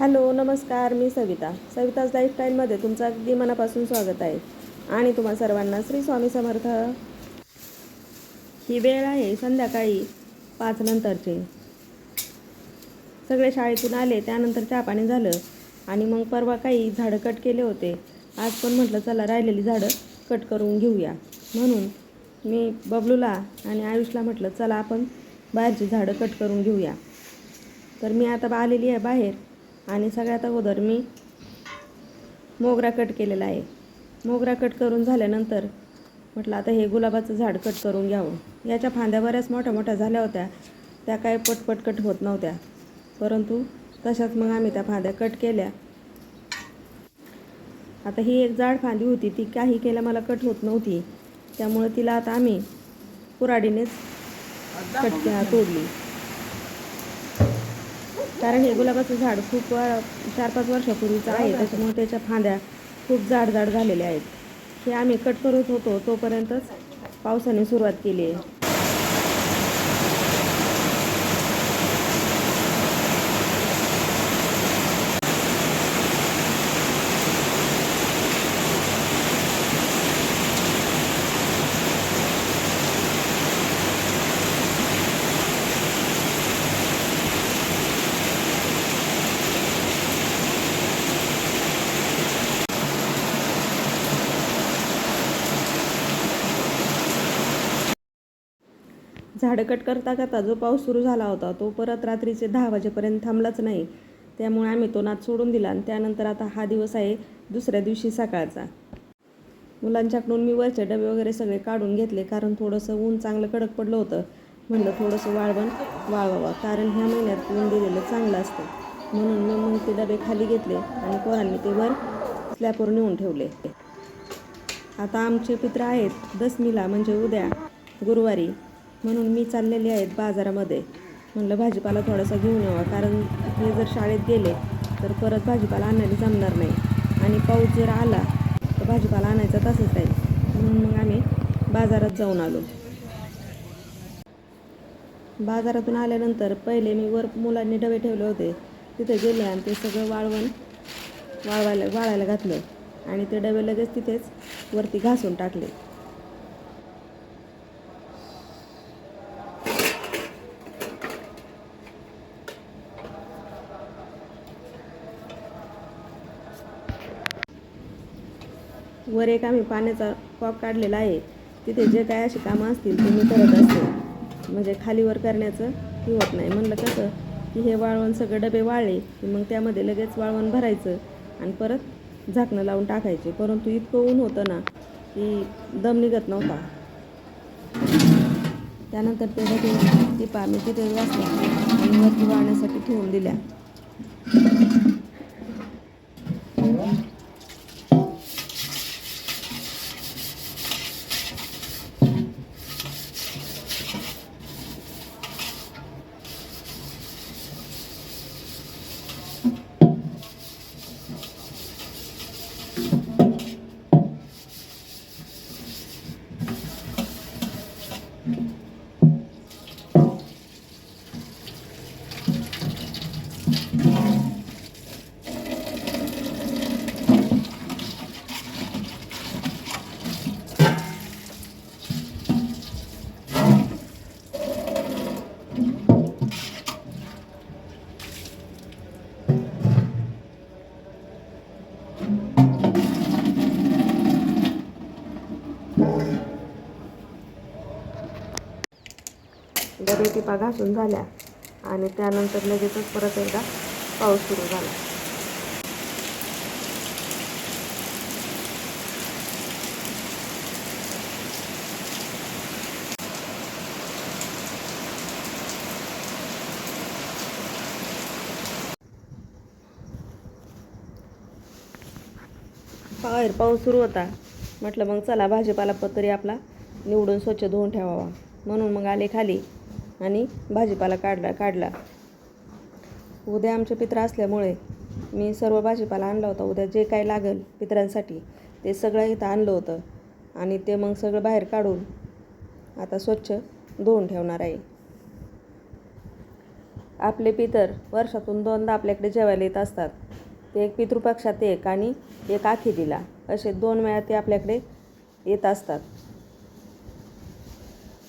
Hello नमस्कार मी सविता. सविताज लाईफस्टाईलमध्ये तुमचं अगदी मनापासून स्वागत आहे. आणि तुम्हा सर्वांना श्री स्वामी समर्थ. ही वेळ आहे संध्याकाळी पाचनंतरची सगळे शाळेतून आले त्यानंतर चहा पाणी झालं आणि मग परवा काही झाडं कट केले होते. आज पण म्हटलं चला राहिलेली झाडं कट करून घेऊया. म्हणून मी बबलूला आणि आयुषला म्हटलं चला आपण बाहेरची झाडं कट करून घेऊया. तर मी आता आलेली आहे बाहेर. आणि सगळ्यात अगोदर मी मोगरा कट केलेला आहे. मोगरा कट करून झाल्यानंतर म्हटलं आता हे गुलाबाचं झाड कट करून घ्यावं. याच्या फांद्या बऱ्याच मोठ्या मोठ्या झाल्या होत्या. त्या काय पटपट कट होत नव्हत्या. परंतु तशाच मग आम्ही त्या फांद्या कट केल्या. आता ही एक जाड फांदी होती. ती काही केल्या मला कट होत नव्हती. त्यामुळे तिला आता आम्ही कुराडीनेच कट तोडली. कारण हे गुलाबाचं झाड खूप चार पाच वर्षापूर्वीचं आहे. त्याच्यामुळे त्याच्या फांद्या खूप जाड जाड झालेल्या आहेत. हे आम्ही कट करत होतो तोपर्यंतच पावसाने सुरुवात केली आहे. झाडं कट करता करता जो पाऊस सुरू झाला होता तो परत रात्रीचे दहा वाजेपर्यंत थांबलाच नाही. त्यामुळे आम्ही तो नाच सोडून दिला आणि त्यानंतर आता हा दिवस आहे दुसऱ्या दिवशी सकाळचा. मुलांच्याकडून मी वरचे डबे वगैरे सगळे काढून घेतले कारण थोडंसं ऊन चांगलं कडक पडलं होतं. म्हणलं थोडंसं वाळवण वाळवावं कारण ह्या महिन्यात ऊन दिलेलं चांगलं असतं. म्हणून मी मग ते डबे खाली घेतले आणि पोरांनी ते वर स्लॅपवर नेऊन ठेवले. आता आमचे पित्र आहेत दसमीला म्हणजे उद्या गुरुवारी. म्हणून मी चाललेली आहेत बाजारामध्ये. म्हणलं भाजीपाला थोडासा घेऊन यावा. कारण हे जर शाळेत गेले तर परत भाजीपाला आणायला जमणार नाही. आणि पाऊस जर आला तर भाजीपाला आणायचा तसंच राहील. म्हणून मग आम्ही बाजारात जाऊन आलो. बाजारातून आल्यानंतर पहिले मी वर मुलांनी डबे ठेवले होते. तिथे गेले आणि ते सगळं वाळवण वाळवायला वाळायला घातलं. आणि ते डबे लगेच तिथेच वरती घासून टाकले. वर एक आम्ही पाण्याचा कॉक काढलेला आहे. तिथे जे काय अशी कामं असतील ते मी करत असते. म्हणजे खालीवर करण्याचं हे होत नाही. म्हणलं कसं की हे वाळवण सगळं डबे वाळले की मग त्यामध्ये लगेच वाळवण भरायचं आणि परत झाकणं लावून टाकायचे. परंतु इतकं ऊन होतं ना की दम निघत नव्हता. त्यानंतर ते डबे टिपा मी तिथे वाचल्या आणि वरती वाळण्यासाठी ठेवून दिल्या. डबे टिपा घासून झाल्या. आणि त्यानंतर लगेचच परत एकदा पाऊस सुरू झाला. बाहेर पाऊस सुरू होता. म्हटलं मग चला भाजीपाला तरी आपला निवडून स्वच्छ धुवून ठेवावा. म्हणून मग आले खाली. आणि भाजीपाला काढला काढला. उद्या आमचे पित्र असल्यामुळे मी सर्व भाजीपाला आणला होता. उद्या जे काय लागेल पित्रांसाठी ते सगळं इथं आणलं होतं आणि ते मग सगळं बाहेर काढून आता स्वच्छ धुवून ठेवणार आहे. आपले पितर वर्षातून दोनदा आपल्याकडे जेवायला येत असतात. ते एक पितृपक्षात एक आणि एक आखी दिला. असे दोन वेळा ते आपल्याकडे येत असतात.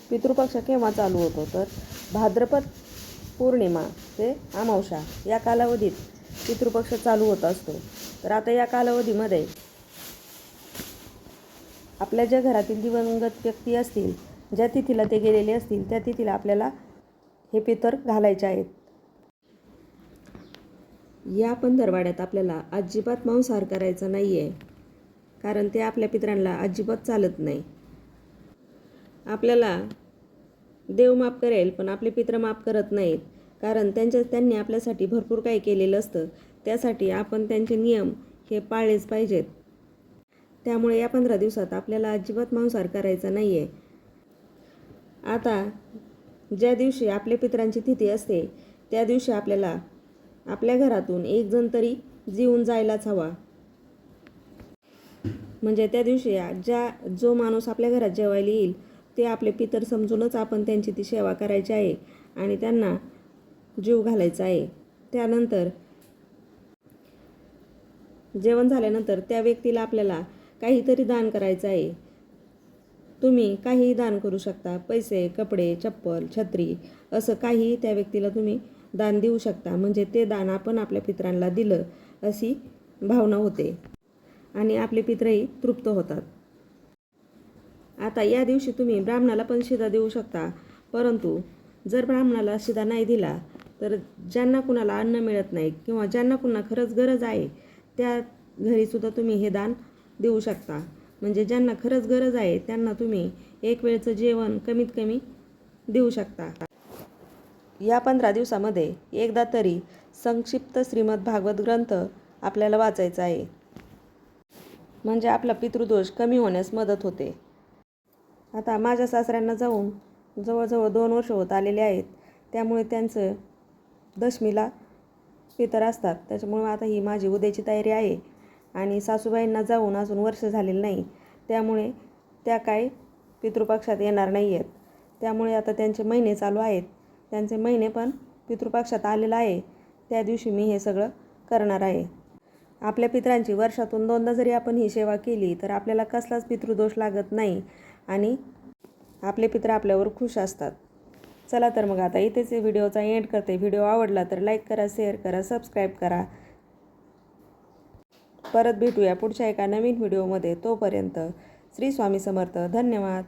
पितृपक्ष केव्हा चालू होतो? तर भाद्रपद पौर्णिमा ते अमावशा या कालावधीत पितृपक्ष चालू होत असतो. तर आता या कालावधीमध्ये आपल्या ज्या घरातील दिवंगत व्यक्ती असतील ज्या तिथीला ते गेलेले असतील त्या तिथीला आपल्याला हे पितर घालायचे आहेत. या पंधरवाड्यात आपल्याला अजिबात मांसाहार करायचा नाही आहे कारण ते आपल्या पितरांना अजिबात चालत नाही. आपल्याला देव माफ करेल पण आपले पित्र माफ करत नाहीत. कारण त्यांच्या त्यांनी आपल्यासाठी भरपूर काही केलेलं असतं. त्यासाठी आपण त्यांचे नियम हे पाळलेच पाहिजेत. त्यामुळे या पंधरा दिवसात आपल्याला अजिबात मांसाहार करायचा नाही आहे आता ज्या दिवशी आपल्या पित्रांची तिथी असते त्या दिवशी आपल्याला आपल्या घरातून एक जण तरी जीवन जायलाच हवा. म्हणजे त्या दिवशी ज्या जो माणूस आपल्या घरात जेवायला येईल ते आपले पितर समजूनच आपण त्यांची ती सेवा करायची आहे आणि त्यांना जीव घालायचा आहे. त्यानंतर जेवण झाल्यानंतर त्या व्यक्तीला आपल्याला काहीतरी दान करायचं आहे. तुम्ही काहीही दान करू शकता. पैसे कपडे चप्पल छत्री असं काही त्या व्यक्तीला तुम्ही दान देऊ शकता. म्हणजे ते दान आपण आपल्या पितरांना दिलं अशी भावना होते. आणि आपले पित्रही तृप्त होतात. आता या दिवशी तुम्ही ब्राह्मणाला पण शिदा देऊ शकता. परंतु जर ब्राह्मणाला शिदा नाही दिला तर ज्यांना कुणाला अन्न मिळत नाही किंवा ज्यांना कुणा खरंच गरज आहे त्या घरीसुद्धा तुम्ही हे दान देऊ शकता. म्हणजे ज्यांना खरंच गरज आहे त्यांना तुम्ही एक वेळचं जेवण कमीत कमी देऊ शकता. या पंधरा दिवसामध्ये एकदा तरी संक्षिप्त श्रीमद भागवत ग्रंथ आपल्याला वाचायचा आहे. म्हणजे आपला पितृदोष कमी होण्यास मदत होते. आता माझ्या सासऱ्यांना जाऊन जवळजवळ दोन वर्ष होत आलेले आहेत. त्यामुळे त्यांचं दशमीला पितर असतात. त्याच्यामुळे आता ही माझी उद्याची तयारी आहे. आणि सासूबाईंना जाऊन अजून वर्ष झालेलं नाही. त्यामुळे त्या काय पितृपक्षात येणार नाही आहेत. त्यामुळे आता त्यांचे महिने चालू आहेत. त्यांचे महिने पण पितृपक्षात आलेलं आहे. त्या दिवशी मी हे सगळं करणार आहे. आपल्या पित्रांची वर्षातून दोनदा जरी आपण ही सेवा केली तर आपल्याला कसलाच पितृदोष लागत नाही. आणि आपले पित्र आपल्यावर खुश असतात. चला तर मग आता इथेच व्हिडिओचा एंड करते. व्हिडिओ आवडला तर लाईक करा शेअर करा सबस्क्राईब करा. परत भेटूया पुढच्या एका नवीन व्हिडिओमध्ये. तोपर्यंत श्री स्वामी समर्थ. धन्यवाद.